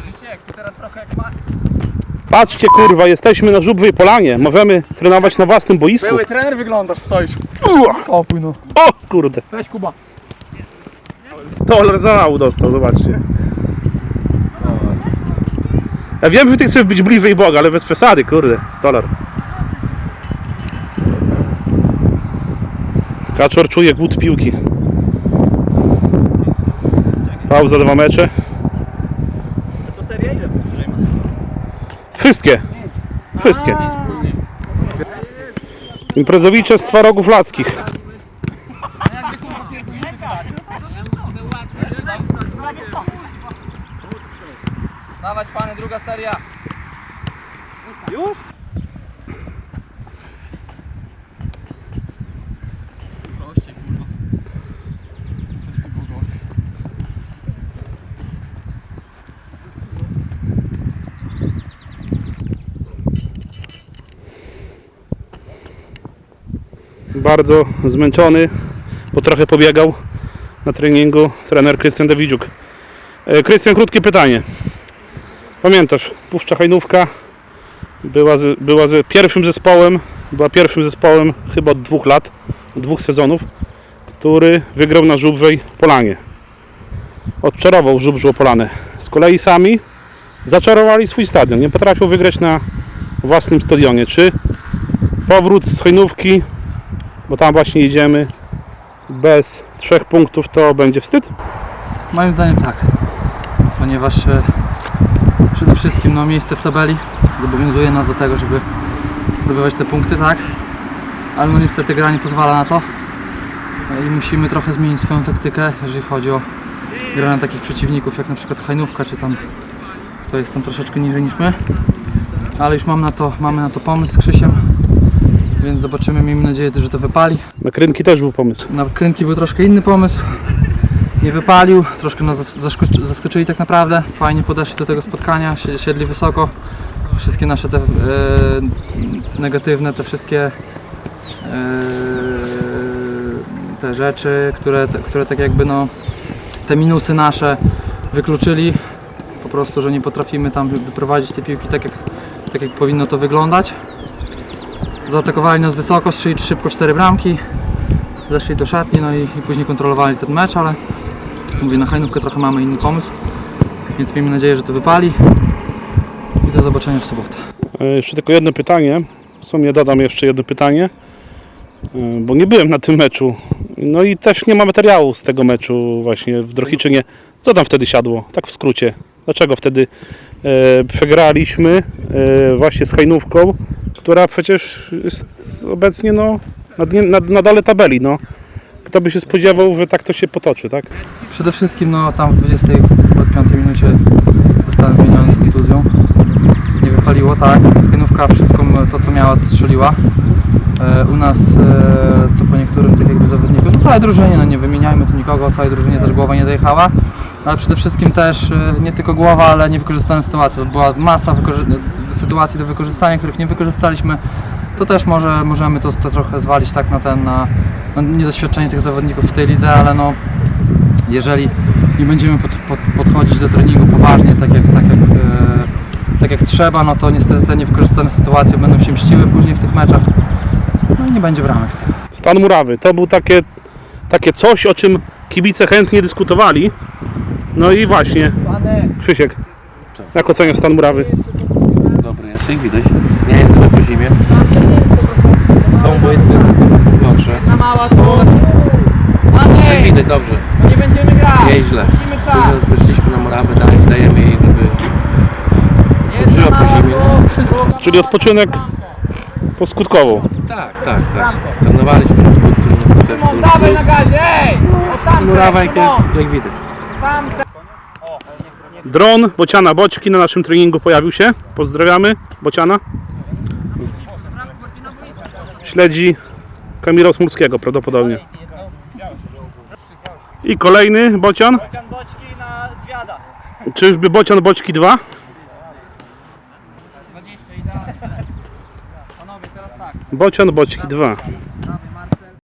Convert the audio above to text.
Krzysiek, ty teraz trochę jak ma... Patrzcie kurwa, jesteśmy na Żubwej Polanie. Możemy trenować na własnym boisku. Były trener wyglądasz, stoisz. Ua! Opój no. O kurde. Weź Kuba. Stolar zanału dostał, zobaczcie. Ja wiem, że ty chcesz być bliżej Boga, ale bez przesady, kurde. Stolar. Kaczor czuje głód piłki. Pauza, dwa mecze. To seria ile ma? Wszystkie. Wszystkie. Imprezowicze z twarogów lackich. Dawać pany, druga seria. Już? Bardzo zmęczony, bo trochę pobiegał na treningu trener Krystian Dawidziuk. E, Krystian, krótkie pytanie. Pamiętasz, Puszcza Hajnówka była, z, była z pierwszym zespołem, była pierwszym zespołem chyba od dwóch lat, dwóch sezonów, który wygrał na Żubrzej Polanie. Odczarował Żubrzą Polanę. Z kolei sami zaczarowali swój stadion. Nie potrafią wygrać na własnym stadionie. Czy powrót z Hajnówki bo tam właśnie jedziemy bez trzech punktów, to będzie wstyd. Moim zdaniem tak. Ponieważ e, przede wszystkim no, miejsce w tabeli zobowiązuje nas do tego, żeby zdobywać te punkty, tak? Ale no niestety gra nie pozwala na to. E, I musimy trochę zmienić swoją taktykę, jeżeli chodzi o grę na takich przeciwników jak na przykład Hajnówka, czy tam kto jest tam troszeczkę niżej niż my. Ale już mam na to, mamy na to pomysł z Krzysiem. Więc zobaczymy, miejmy nadzieję, że to wypali. Na krynki też był pomysł. Na krynki był troszkę inny pomysł. Nie wypalił, troszkę nas zas- zaskoczy- zaskoczyli tak naprawdę. Fajnie podeszli do tego spotkania, si- siedli wysoko. Wszystkie nasze te e, negatywne, te wszystkie e, te rzeczy, które, te, które tak jakby no te minusy nasze wykluczyli. Po prostu, że nie potrafimy tam wy- wyprowadzić tej piłki tak jak, tak jak powinno to wyglądać. Zaatakowali nas wysoko, strzeli szybko cztery bramki zeszli do szatni, no i, i później kontrolowali ten mecz, ale mówię, na Hajnówkę trochę mamy inny pomysł, więc miejmy nadzieję, że to wypali i do zobaczenia w sobotę. E, Jeszcze tylko jedno pytanie. W sumie dodam jeszcze jedno pytanie, e, bo nie byłem na tym meczu. No i też nie ma materiału z tego meczu właśnie w Drohiczynie. Co tam wtedy siadło? Tak w skrócie. Dlaczego wtedy e, przegraliśmy e, właśnie z Hajnówką, która przecież jest obecnie no, na, na, dole tabeli. No. Kto by się spodziewał, że tak to się potoczy, tak? Przede wszystkim no, tam w 25 minucie zostałem zmieniony z kontuzją. Nie wypaliło, tak. Hajnówka wszystko to co miała to strzeliła. E, u nas, e, co po niektórym tak jakby zawodników, no całej drużynie, no nie wymieniajmy tu nikogo, całej drużynie też głowa nie dojechała. Ale przede wszystkim też e, nie tylko głowa, ale niewykorzystane sytuacje. Była masa sytuacji do wykorzystania, których nie wykorzystaliśmy. To też może, możemy to, to trochę zwalić tak na ten, na, na niedoświadczenie tych zawodników w tej lidze, ale no jeżeli nie będziemy pod, pod, podchodzić do treningu poważnie, tak jak, tak, jak, tak jak trzeba, no to niestety te niewykorzystane sytuacje będą się mściły później w tych meczach. No nie będzie bramek z tego. Stan murawy. To był takie, takie coś, o czym kibice chętnie dyskutowali. No i właśnie, Krzysiek, jak oceniasz stan murawy? Dobry jest, jak widać. Nie jest złe po zimie. Są błędy. Dobrze. Na mała to Jak widać, dobrze. nie będziemy grać. Nieźle. Dużo wyszliśmy na murawę, daj, dajemy jej, żeby żyła po zimie. Wszystko. Czyli odpoczynek poskutkowo. Tak, tak, tak. Trenowaliśmy sztucznie, szef Dawaj na gazie, ej! O tam, Murawa jak, jest, jak widać. Dron Bociana Boćki na naszym treningu pojawił się. Pozdrawiamy Bociana. Śledzi Kamila Smulskiego prawdopodobnie. I kolejny Bocian. Bocian boczki na zwiada. Czyżby Bocian Boćki 2? 20 idealnie. Panowie, teraz tak. Bocian Boćki 2. Prawy